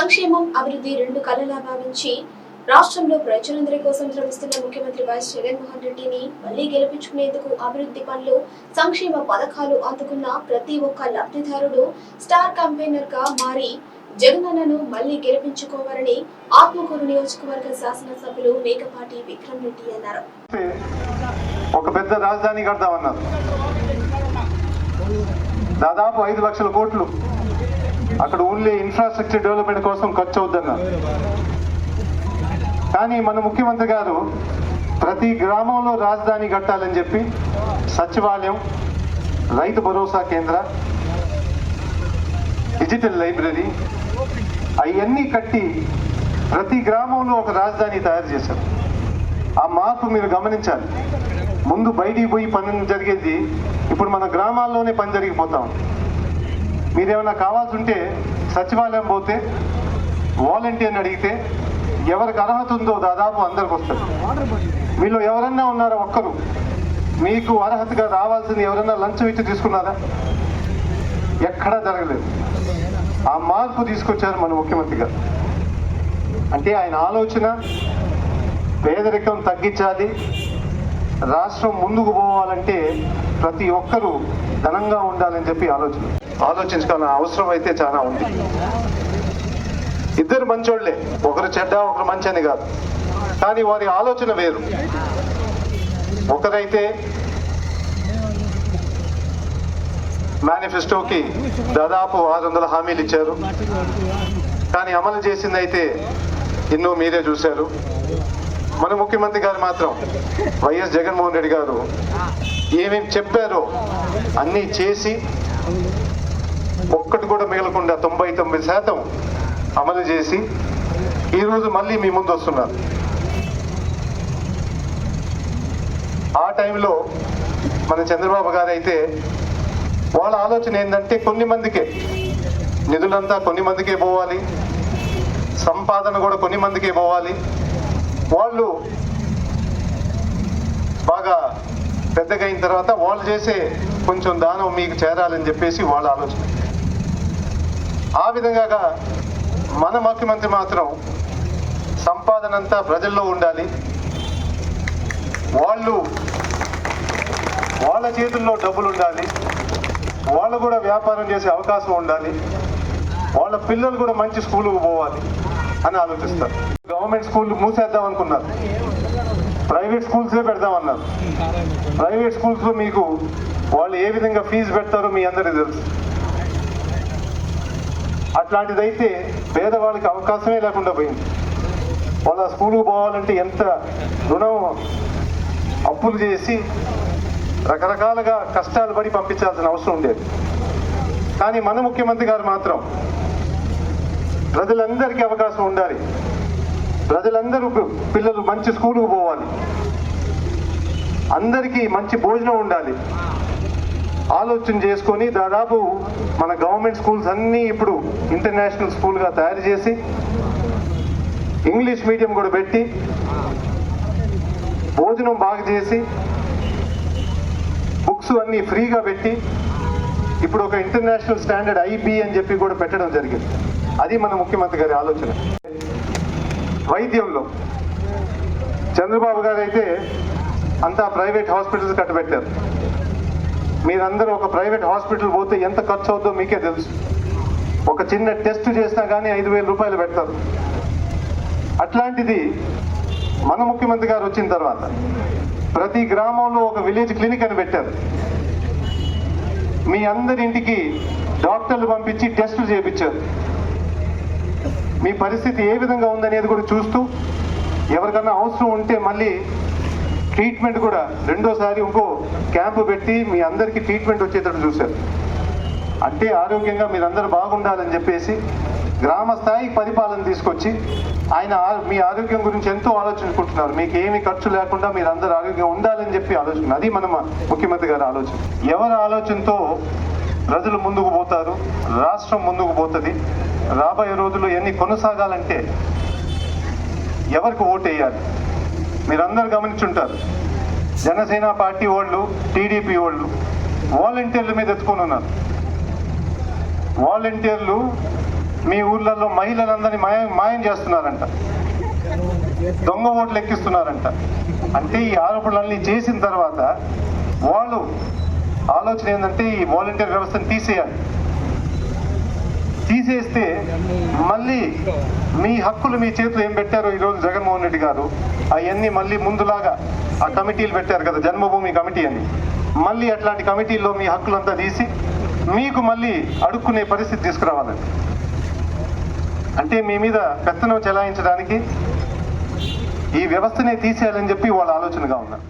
సంక్షేమం అభివృద్ధి రెండు కళలా భావించి రాష్ట్రంలో ప్రజలందరి కోసం శ్రమిస్తున్న ముఖ్యమంత్రి వైఎస్ జగన్మోహన్ రెడ్డిని మళ్ళీ గెలిపించుకునేందుకు అభివృద్ధి పనులు సంక్షేమ పథకాలు అందుకున్న ప్రతి ఒక్క లబ్ధిదారుడు స్టార్ కంపెయినర్గా మారి జగనన్నను మళ్ళీ గెలిపించుకోవాలని ఆత్మకూరు నియోజకవర్గ శాసనసభ్యులు మేకపాటి విక్రమ్ రెడ్డి అన్నారు. ఒక పెద్ద రాజధాని కడతామన్నారు దాదాపు ఐదు లక్షల కోట్లు అక్కడ ఓన్లీ ఇన్ఫ్రాస్ట్రక్చర్ డెవలప్మెంట్ కోసం ఖర్చు అవుద్దన్నారు కానీ మన ముఖ్యమంత్రి గారు ప్రతి గ్రామంలో రాజధాని కట్టాలని చెప్పి సచివాలయం రైతు భరోసా కేంద్ర డిజిటల్ లైబ్రరీ అవన్నీ కట్టి ప్రతి గ్రామంలో ఒక రాజధాని తయారు చేశారు. ఆ మార్పు మీరు గమనించాలి. ముందు బయటికి పోయి పని జరిగేది ఇప్పుడు మన గ్రామాల్లోనే పని జరిగిపోతాం మీరేమైనా కావాల్సి ఉంటే సచివాలయం పోతే వాలంటీర్ని అడిగితే ఎవరికి అర్హత ఉందో దాదాపు అందరికి వస్తారు వీళ్ళు ఎవరన్నా ఉన్నారా ఒక్కరు? మీకు అర్హతగా రావాల్సింది ఎవరన్నా లంచం ఇచ్చి తీసుకున్నారా? ఎక్కడా జరగలేదు. ఆ మార్పు తీసుకొచ్చారు మన ముఖ్యమంత్రి గారు. అంటే ఆయన ఆలోచన పేదరికం తగ్గించాలి రాష్ట్రం ముందుకు పోవాలంటే ప్రతి ఒక్కరూ ధనంగా ఉండాలని చెప్పి ఆలోచన. ఆలోచించుకోవాలని అవసరం అయితే చాలా ఉంది. ఇద్దరు మంచోళ్ళే ఒకరు చెడ్డ ఒకరు మంచి అని కాదు. కానీ వారి ఆలోచన వేరు. ఒకరైతే మేనిఫెస్టోకి దాదాపు ఆరు వందల హామీలు ఇచ్చారు. కానీ అమలు చేసింది అయితే ఎన్నో మీరే చూశారు. మన ముఖ్యమంత్రి గారు మాత్రం వైఎస్ జగన్మోహన్ రెడ్డి గారు ఏమేమి చెప్పారో అన్నీ చేసి ఒక్కటి కూడా మిగలకుండా తొంభై తొమ్మిది శాతం అమలు చేసి ఈరోజు మళ్ళీ మీ ముందు వస్తున్నారు. ఆ టైంలో మన చంద్రబాబు గారు అయితే వాళ్ళ ఆలోచన ఏంటంటే కొన్ని మందికే నిధులంతా కొన్ని మందికే పోవాలి సంపాదన కూడా కొన్ని మందికే పోవాలి. వాళ్ళు బాగా పెద్దగా అయిన తర్వాత వాళ్ళు చేసే కొంచెం దానం మీకు చేరాలని చెప్పేసి వాళ్ళ ఆలోచన. ఆ విధంగా మన ముఖ్యమంత్రి మాత్రం సంపాదన అంతా ప్రజల్లో ఉండాలి. వాళ్ళు వాళ్ళ చేతుల్లో డబ్బులు ఉండాలి. వాళ్ళు కూడా వ్యాపారం చేసే అవకాశం ఉండాలి. వాళ్ళ పిల్లలు కూడా మంచి స్కూల్కి పోవాలి అని ఆలోచిస్తారు. గవర్నమెంట్ స్కూల్ మూసేద్దాం అనుకున్నారు. ప్రైవేట్ స్కూల్సే పెడదామన్నారు. ప్రైవేట్ స్కూల్స్లో మీకు వాళ్ళు ఏ విధంగా ఫీజు పెడతారో మీ అందరికీ తెలుసు. అట్లాంటిదైతే పేదవాళ్ళకి అవకాశమే లేకుండా పోయింది. వాళ్ళ స్కూల్కి పోవాలంటే ఎంత రుణం అప్పులు చేసి రకరకాలుగా కష్టాలు పడి పంపించాల్సిన అవసరం ఉండేది. కానీ మన ముఖ్యమంత్రి గారు మాత్రం ప్రజలందరికీ అవకాశం ఉండాలి. ప్రజలందరూ పిల్లలు మంచి స్కూల్కి పోవాలి. అందరికీ మంచి భోజనం ఉండాలి. ఆలోచన చేసుకొని దాదాపు మన గవర్నమెంట్ స్కూల్స్ అన్నీ ఇప్పుడు ఇంటర్నేషనల్ స్కూల్గా తయారు చేసి ఇంగ్లీష్ మీడియం కూడా పెట్టి భోజనం బాగా చేసి బుక్స్ అన్నీ ఫ్రీగా పెట్టి ఇప్పుడు ఒక ఇంటర్నేషనల్ స్టాండర్డ్ ఐబీ అని చెప్పి కూడా పెట్టడం జరిగింది. అది మన ముఖ్యమంత్రి గారి ఆలోచన. వైద్యంలో చంద్రబాబు గారు అయితే అంతా ప్రైవేట్ హాస్పిటల్స్ కట్టబెట్టారు. మీరందరూ ఒక ప్రైవేట్ హాస్పిటల్ పోతే ఎంత ఖర్చు అవుతుందో మీకే తెలుసు. ఒక చిన్న టెస్ట్ చేసినా కానీ ఐదు వేల రూపాయలు పెడతారు. అట్లాంటిది మన ముఖ్యమంత్రి గారు వచ్చిన తర్వాత ప్రతి గ్రామంలో ఒక విలేజ్ క్లినిక్ అని పెట్టారు. మీ అందరి ఇంటికి డాక్టర్లు పంపించి టెస్టులు చేయించారు మీ పరిస్థితి ఏ విధంగా ఉందనేది కూడా చూస్తూ ఎవరికన్నా అవసరం ఉంటే మళ్ళీ ట్రీట్మెంట్ కూడా రెండోసారి ఇంకో క్యాంపు పెట్టి మీ అందరికీ ట్రీట్మెంట్ వచ్చేటట్టు చూశారు. అంటే ఆరోగ్యంగా మీరందరూ బాగుండాలని చెప్పేసి గ్రామ స్థాయి పరిపాలన తీసుకొచ్చి ఆయన మీ ఆరోగ్యం గురించి ఎంతో ఆలోచించుకుంటున్నారు. మీకు ఏమి ఖర్చు లేకుండా మీరు అందరూ ఆరోగ్యం ఉండాలని చెప్పి ఆలోచన. అది మన ముఖ్యమంత్రి గారి ఆలోచన. ఎవరి ఆలోచనతో ప్రజలు ముందుకు పోతారు రాష్ట్రం ముందుకు పోతుంది రాబోయే రోజుల్లో ఎన్ని కొనసాగాలంటే ఎవరికి ఓటు వేయాలి మీరందరూ గమనించుంటారు. జనసేన పార్టీ వాళ్ళు టీడీపీ వాళ్ళు వాలంటీర్ల మీద ఎత్తుకొని ఉన్నారు. వాలంటీర్లు మీ ఊర్లలో మహిళలందరినీ మాయం మాయం చేస్తున్నారంట. దొంగ ఓట్లు ఎక్కిస్తున్నారంట. అంటే ఈ ఆరోపణలన్నీ చేసిన తర్వాత వాళ్ళు ఆలోచన ఏంటంటే ఈ వాలంటీర్ వ్యవస్థను తీసేయాలి. తీసేస్తే మళ్ళీ మీ హక్కులు మీ చేతులు ఏం పెట్టారో ఈరోజు జగన్మోహన్ రెడ్డి గారు అవన్నీ మళ్ళీ ముందులాగా ఆ కమిటీలు పెట్టారు కదా జన్మభూమి కమిటీ అని. మళ్ళీ అట్లాంటి కమిటీల్లో మీ హక్కులంతా తీసి మీకు మళ్ళీ అడుక్కునే పరిస్థితి తీసుకురావాలండి అంటే మీ మీద పెత్తనం చెలాయించడానికి ఈ వ్యవస్థనే తీసేయాలని చెప్పి వాళ్ళ ఆలోచనగా ఉన్నారు